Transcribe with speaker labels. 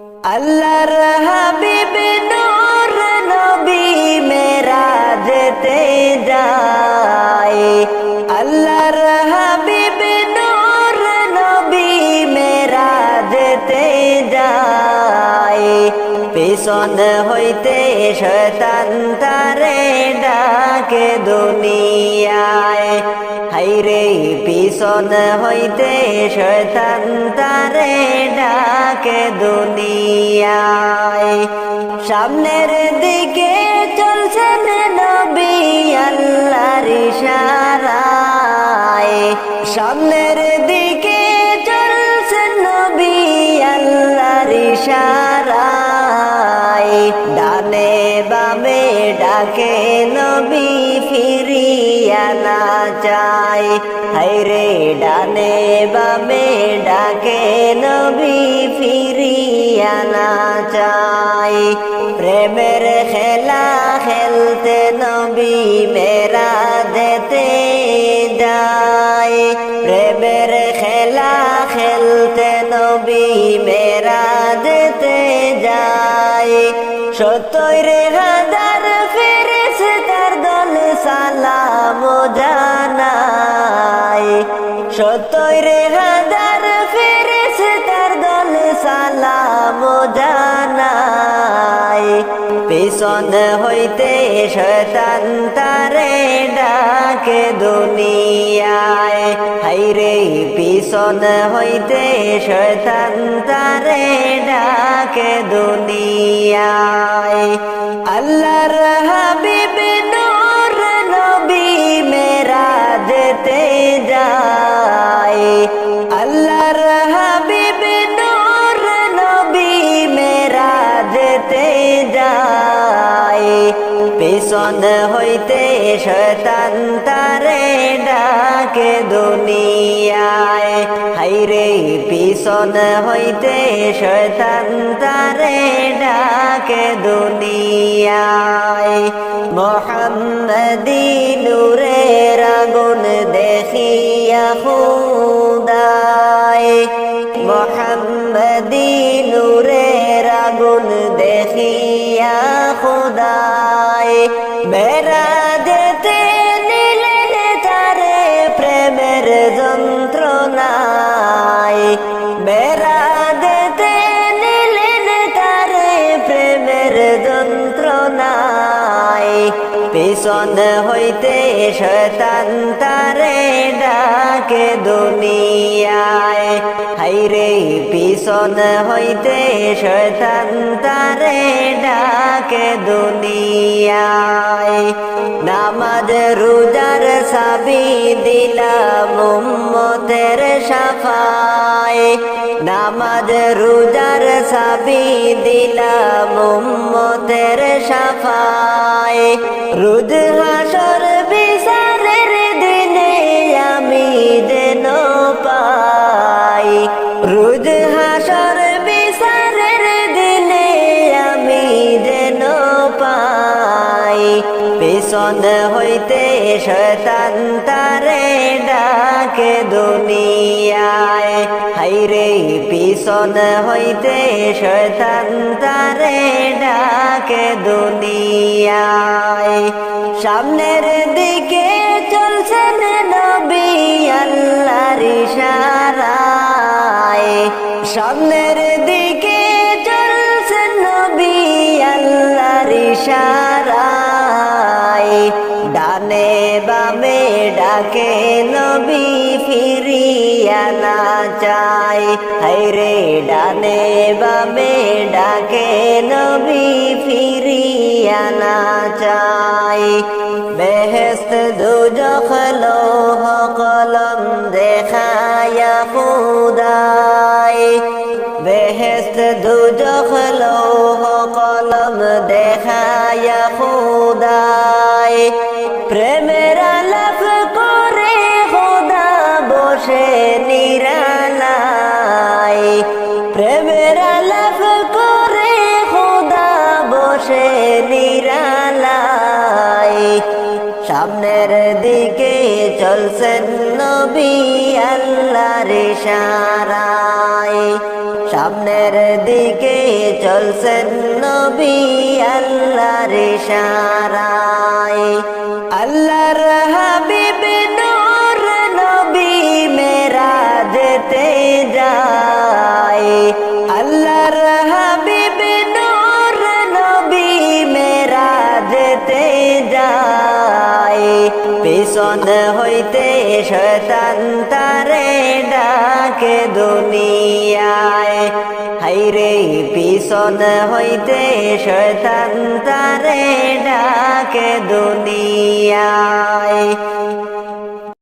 Speaker 1: আল্লাহর হাবিব নূর নবী মেরা যেতে যায়। আল্লাহর হাবিব নূর নবী মেরা যেতে যায়। পিছন হইতে শতান তারে ডাকে দুনিয়ায়। হাইরে পিছন হইতে শয়তান তারে ডাকে দুনিয়ায়। সামনের দিকে চলছেন নবী আল্লাহর ইশারায়। সামনের দিকে চাই। হাইরে ডানে বামে ডাকে নবী ফিরিয়া না চাই। প্রেমের খেলা খেলতে নবী মেরা যেতে যায়। প্রেমের খেলা খেলতে নবী মেরা যেতে যায়। রে হাজার ফেরেস তার দল সালাম জানায়। সত্তর হাজার ফেরেস তার দল সালাম জানায় পিছন হইতে শতান তারে ডাকে দুনিয়ায়। হাইরে পিছন হইতে শতান তারে ডাকে দুনিয়ায়। আল্লাহর হাবিব পিছন হইতে শতান তারে ডাকে দুনিয়ায়। হাইরে, পিছন হইতে শতান তারে ডাকে দুনিয়ায়। মোহাম্মদি নূরের আগুন দেখিয়া খুদায়। মোহাম্মদি নূরের আগুন দেখিয়া খুদায়। পিছন হইতে শতান তারে ডাকে দুনিয়ায়। হাইরে, পিছন হইতে শতান তারে ডাকে দুনিয়ায়। নামাজ, রোজার সাবি দিলাম উম্মতের সাফায় নামাজ, রোজার সাবি দিলাম উম্মতের সাফায়। রোজ হাসর বিচারের দিনে আমি যেন পাই। রোজ হাসর বিচারের দিনে আমি যেন পাই। পিছন হইতে শতান ডাকে দুনিয়ায়। হাইরে পিছন হইতে শতান তারে ডাকে দুনিয়ায়। সামনের দিকে চলছেন নবী আল্লাহর ইশারায়। সামনের দিকে চলছেন নবী আল্লাহর ইশারায়। ডানে বামে ডাকে নবী ফিরিয়া না চাই হাইরে ডানে বামে ডাকে নবী ফিরিয়া না চাই বেহেস্ত দুজখ লোহ কলম দেখায়া খুদাই বেহেস্ত দুজখ লোহ সামনের দিকে চলছেন নবী আল্লাহর ইশারায়। সামনের দিকে চলছেন নবী আল্লাহর ইশারায়। আল্লাহর হাবিব পিছন হইতে শয়তান তারে ডাকে দুনিয়ায়। হাইরে পিছন হইতে শয়তান তারে ডাকে দুনিয়ায়।